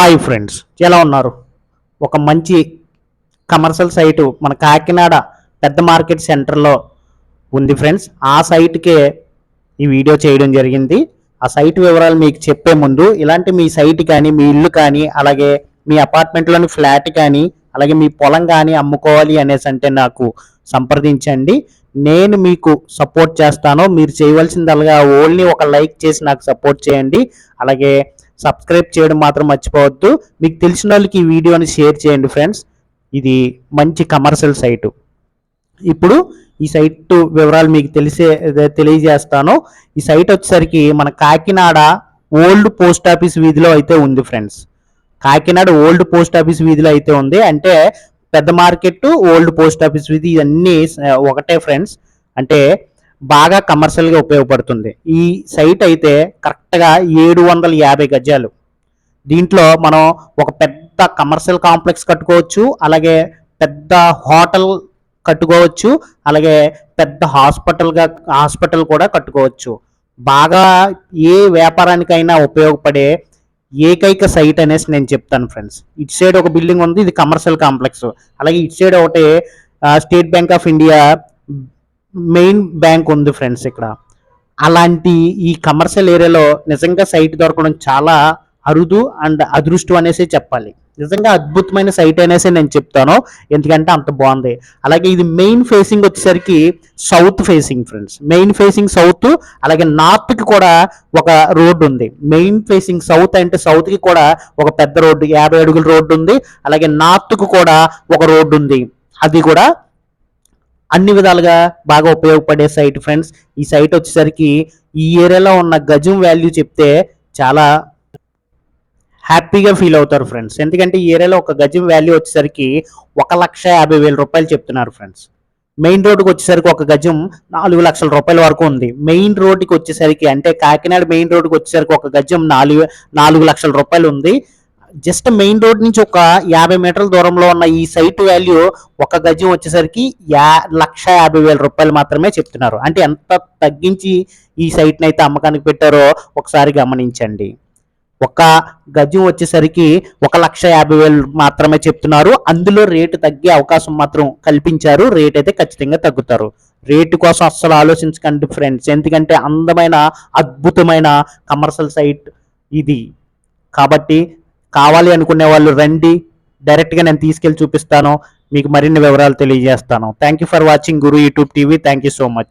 Hi friends ఎలా ఉన్నారు? ఒక మంచి కమర్షియల్ సైటు మన కాకినాడ పెద్ద మార్కెట్ సెంటర్లో ఉంది ఫ్రెండ్స్. ఆ సైట్కే ఈ వీడియో చేయడం జరిగింది. ఆ సైట్ వివరాలు మీకు చెప్పే ముందు ఇలాంటి మీ సైట్ కానీ మీ ఇల్లు కానీ అలాగే మీ అపార్ట్మెంట్లోని ఫ్లాట్ కానీ అలాగే మీ పొలం కానీ అమ్ముకోవాలి అనేసి అంటే నాకు సంప్రదించండి. నేను మీకు సపోర్ట్ చేస్తాను. మీరు చేయవలసిందల్గా ఓన్లీ ఒక లైక్ చేసి నాకు సపోర్ట్ చేయండి. అలాగే సబ్స్క్రైబ్ చేయడం మాత్రం మర్చిపోవద్దు. మీకు తెలిసిన వాళ్ళకి ఈ వీడియోని షేర్ చేయండి ఫ్రెండ్స్. ఇది మంచి కమర్షియల్ సైటు. ఇప్పుడు ఈ సైట్ వివరాలు మీకు తెలిసే తెలియజేస్తాను. ఈ సైట్ వచ్చేసరికి మన కాకినాడ ఓల్డ్ పోస్ట్ ఆఫీస్ వీధిలో అయితే ఉంది friends. Kakinada old post office వీధిలో అయితే ఉంది. అంటే పెద్ద మార్కెట్ ఓల్డ్ పోస్ట్ ఆఫీస్ వీధి ఇవన్నీ ఒకటే ఫ్రెండ్స్. అంటే బాగా కమర్షియల్గా ఉపయోగపడుతుంది. ఈ సైట్ అయితే కరెక్ట్గా ఏడు వందల యాభై గజాలు. దీంట్లో మనం ఒక పెద్ద కమర్షియల్ కాంప్లెక్స్ కట్టుకోవచ్చు అలాగే పెద్ద హోటల్ కట్టుకోవచ్చు అలాగే పెద్ద హాస్పిటల్గా హాస్పిటల్ కూడా కట్టుకోవచ్చు. బాగా ఏ వ్యాపారానికైనా ఉపయోగపడే ఏకైక సైట్ అనేసి నేను చెప్తాను ఫ్రెండ్స్ ఇటు సైడ్ ఒక బిల్డింగ్ ఉంది ఇది కమర్షియల్ కాంప్లెక్స్ అలాగే ఇటు సైడ్ ఒకటి State Bank of India main bank ఉంది ఫ్రెండ్స్ ఇక్కడ. అలాంటి ఈ కమర్షియల్ ఏరియాలో నిజంగా సైట్ దొరకడం చాలా అరుదు అండ్ అదృష్టం అనేసి చెప్పాలి. నిజంగా అద్భుతమైన సైట్ అనేసి నేను చెప్తాను. ఎందుకంటే అంత బాగుంది. అలాగే ఇది మెయిన్ ఫేసింగ్ వచ్చేసరికి south facing friends. Main facing south అలాగే నార్త్కి కూడా ఒక రోడ్డు ఉంది. మెయిన్ ఫేసింగ్ సౌత్ అంటే సౌత్కి కూడా ఒక పెద్ద రోడ్డు యాభై అడుగుల రోడ్డు ఉంది. అలాగే నార్త్కు కూడా ఒక రోడ్డు ఉంది. అది కూడా అన్ని విధాలుగా బాగా ఉపయోగపడే సైట్ ఫ్రెండ్స్. ఈ సైట్ వచ్చేసరికి ఈ ఏరియాలో ఉన్న గజం వాల్యూ చెప్తే చాలా హ్యాపీగా ఫీల్ అవుతారు ఫ్రెండ్స్. ఎందుకంటే ఈ ఏరియాలో ఒక గజం వాల్యూ వచ్చేసరికి ఒక లక్ష యాభై వేల రూపాయలు చెప్తున్నారు ఫ్రెండ్స్. మెయిన్ రోడ్డుకి వచ్చేసరికి ఒక గజం నాలుగు లక్షల రూపాయల వరకు ఉంది. మెయిన్ రోడ్డుకి వచ్చేసరికి అంటే కాకినాడ మెయిన్ రోడ్డుకి వచ్చేసరికి ఒక గజం నాలుగు నాలుగు లక్షల రూపాయలు ఉంది. జస్ట్ మెయిన్ రోడ్ నుంచి ఒక యాభై మీటర్ల దూరంలో ఉన్న ఈ సైట్ వాల్యూ ఒక గజం వచ్చేసరికి యా లక్ష యాభై వేల రూపాయలు మాత్రమే చెప్తున్నారు. అంటే ఎంత తగ్గించి ఈ సైట్ని అయితే అమ్మకానికి పెట్టారో ఒకసారి గమనించండి. ఒక గజం వచ్చేసరికి ఒక లక్ష యాభై వేలు మాత్రమే చెప్తున్నారు. అందులో రేటు తగ్గే అవకాశం మాత్రం కల్పించారు. రేట్ అయితే ఖచ్చితంగా తగ్గుతారు. రేటు కోసం అస్సలు ఆలోచించకండి ఫ్రెండ్స్. ఎందుకంటే అందమైన అద్భుతమైన కమర్షియల్ సైట్ ఇది. కాబట్టి కావాలి అనుకునే వాళ్ళు రండి. డైరెక్ట్గా నేను తీసుకెళ్ళి చూపిస్తాను. మీకు మరిన్ని వివరాలు తెలియజేస్తాను. Thank you for watching Guru YouTube TV thank you so much